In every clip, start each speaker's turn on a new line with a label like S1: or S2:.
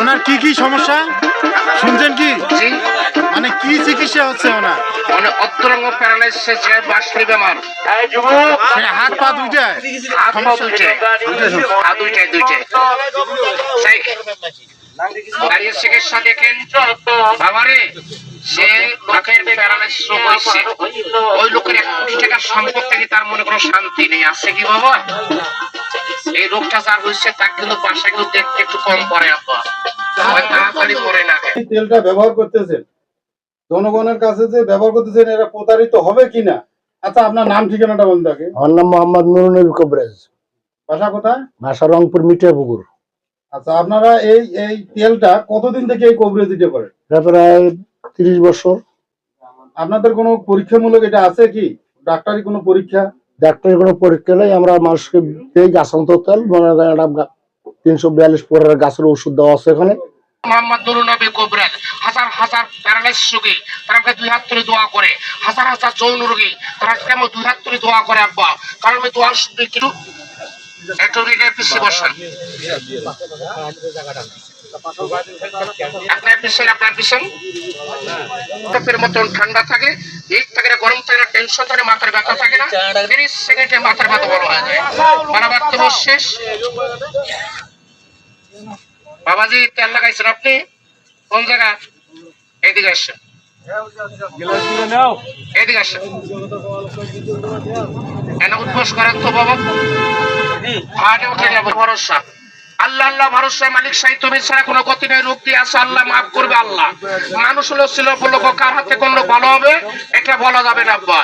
S1: ওনার কি কি সমস্যা? শুনছেন কি? মানে কি চিকিৎসা হচ্ছে ওনার?
S2: মানে অন্তরঙ্গ প্যারালাইসিস বাসলি বেমার
S1: হাত পা দুইটায়?
S2: হাত পা দুইটায়। দুইটায় দুইটায় দাঁড়িয়ে চিকিৎসা দেখেন বাবারে সে লোকের প্যারালাইসিস হয়েছে ওই লোকের এক কোটি টাকার সম্পদ থেকে তার মনে কোনো শান্তি নেই। আছে কি বাবা? এই রোগটা যার হয়েছে তার কিন্তু বাসা কিন্তু দেখতে একটু কম পড়ে আব্বা। তাড়াতাড়ি পড়ে না
S3: তেলটা ব্যবহার করতেছেন। জনগণের কাছে যে ব্যবহার করতেছেন এরা প্রতারিত হবে কিনা আচ্ছা আপনার নাম ঠিকানাটা বলুন তাকে।
S4: আমার নাম মোহাম্মদ নুরুল কবরেজ।
S3: বাসা কোথায়?
S4: ভাষা রংপুর মিঠাপুকুর।
S3: আচ্ছা আপনারা এই এই তেলটা কতদিন থেকে এই কভারেজ দিতে পারেন?
S4: প্রায় তিরিশ বছর।
S3: আপনাদের কোনো পরীক্ষামূলক এটা আছে কি? ডাক্তারি কোনো পরীক্ষা?
S4: ডাক্তারের কোনো পরীক্ষা নেই আমরা মানুষকে এই গাছান্ত তেল মনে করেন একটা তিনশো বিয়াল্লিশ পরের গাছের ওষুধ দেওয়া আছে এখানে।
S2: মোহাম্মদ নুরুল নবী কোবরাজ হাজার হাজার প্যারালাইসিস রোগী তারা আমাকে দুই হাত তুলে দোয়া করে। হাজার হাজার যৌন রোগী তারা কেমন দুই হাত তুলে দোয়া করে আব্বা। কারণ আমি দোয়া শুনতে কিন্তু একটু পিছিয়ে বসেন আপনার পিছন আপনার পিছন মতন ঠান্ডা থাকে হিট থাকে না গরম থাকে না টেনশন থাকে মাথার ব্যথা থাকে না তিরিশ সেকেন্ডে মাথার ব্যথা বড় হয়ে যায়। বারবার তো শেষ। বাবাজি তেল লাগাইছেন আপনি? কোন জায়গা? এইদিকে আসছেন কেন আল্লাহ আল্লাহ ভরসা মালিক সাই তুমি ছাড়া কোনো গতি নেই। দিয়ে আছে আল্লাহ মাফ করবে আল্লাহ। মানুষ হলো ছিল কার হাতে করলে ভালো হবে? এটা বলা যাবে না আব্বা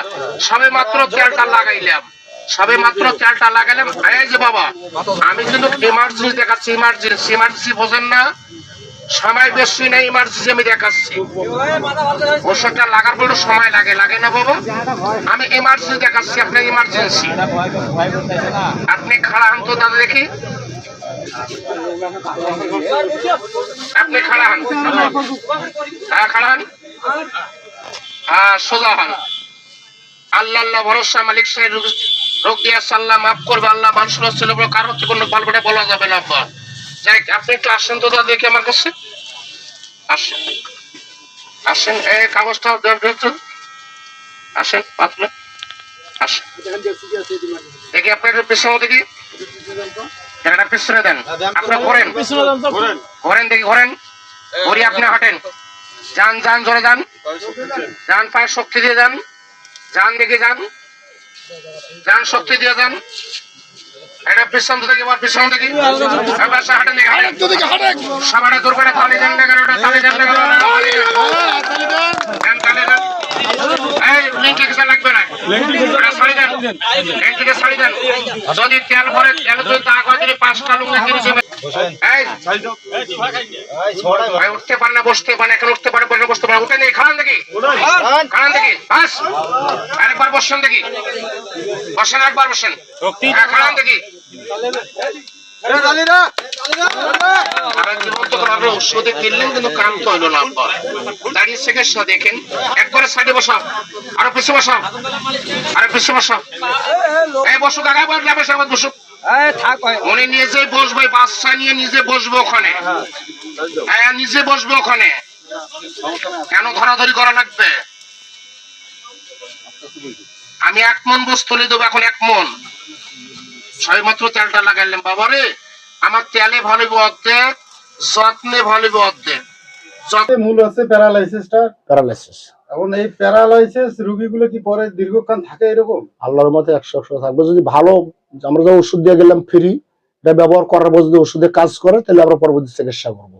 S2: সবে মাত্র তেলটা লাগাইলাম সবে মাত্র তেলটা লাগাইলাম এই যে বাবা আমি কিন্তু ইমার্জেন্সি দেখাচ্ছি ইমার্জেন্সি ইমার্জেন্সি বোঝেন না। সময় বেশি নেই ইমার্জেন্সি আমি দেখাচ্ছি। ওষুধটা লাগার পর সময় লাগে লাগে না বাবা? আমি ইমার্জেন্সি দেখাচ্ছি আপনার ইমার্জেন্সি আপনি খাড়া হন তো দাদা দেখি। আপনি খাড়া হন। হ্যাঁ খাড়া হন। হ্যাঁ সোজা হন। আল্লাহ আল্লাহ, ভরসা, মালিক সাহেব, রোগ- দিয়ে আল্লাহ মাফ করবে, আল্লাহ মানুষ ছিল কারও হচ্ছে কোনো গল্পটা বলা যাবে না আব্বা যাই আপনি একটু আসেন তো দাদা দেখি আমার কাছে। আসেন। আসেন এই কাগজটা। আসেন পাতলে। আসেন। দেখি আপনার পেছনে দেখি। একটা পিছনে দেন। আপনি ঘোরেন। ঘোরেন দেখি ঘোরেন। ঘুরি আপনি হাঁটেন। যান যান জোরে যান। যান পায়ে শক্তি দিয়ে যান। যান দেখে যান। যান শক্তি দিয়ে যান। এটা পিছন থেকে এবার পিছন থেকে। এবার সে হাঁটেন দেখি হাঁটেন সবাই দূর করে তালি দেন না ওটা তালি দেন না কেন দেন। তালি দেন। এই লিঙ্কে কিছু লাগবে না? ওটা ছাড়ি দেন। থেকে দেন। যদি তেল ভরে তেল যদি তা করে দিলে পাঁচটা লুঙ্গি কিনে এই ভাই উঠতে পারে না বসতে পারে না, এখন উঠতে পারে উঠে নেই খান দেখি। খান দেখি বাস। আরেকবার বসেন দেখি। বসেন একবার বসেন। হ্যাঁ খান দেখি। সারা জীবন তো কোনো ওষুধে কিনলেন কিন্তু কাম তো হইল না আপনার। দাঁড়িয়ে চিকিৎসা দেখেন। একবারে সাইডে বসা আরও পিছু বসা আরও পিছু বসা এই বসু কাকা বসলে বসে আমার বসু উনি নিজে বসবে বাচ্চা নিয়ে নিজে বসবে ওখানে। হ্যাঁ নিজে বসবে ওখানে। কেন ধরাধরি করা লাগবে? আমি এক মন বস্তু তুলে দেবো এখন এক মন। ছয় মাত্র তেলটা লাগাইলাম বাবারে আমার তেলে ভালো অর্ধেক যত্নে ভালো অর্ধেক।
S3: মূল হচ্ছে প্যারালাইসিসটা।
S4: প্যারালাইসিস।
S3: এখন এই প্যারালাইসিস রোগীগুলো কি পরে দীর্ঘক্ষণ থাকে এরকম?
S4: আল্লাহর মতে একশো একশো থাকবে। যদি ভালো আমরা যে ওষুধ দিয়ে গেলাম ফ্রি এটা ব্যবহার করার পর যদি ওষুধে কাজ করে তাহলে আমরা পরবর্তী চিকিৎসা করব।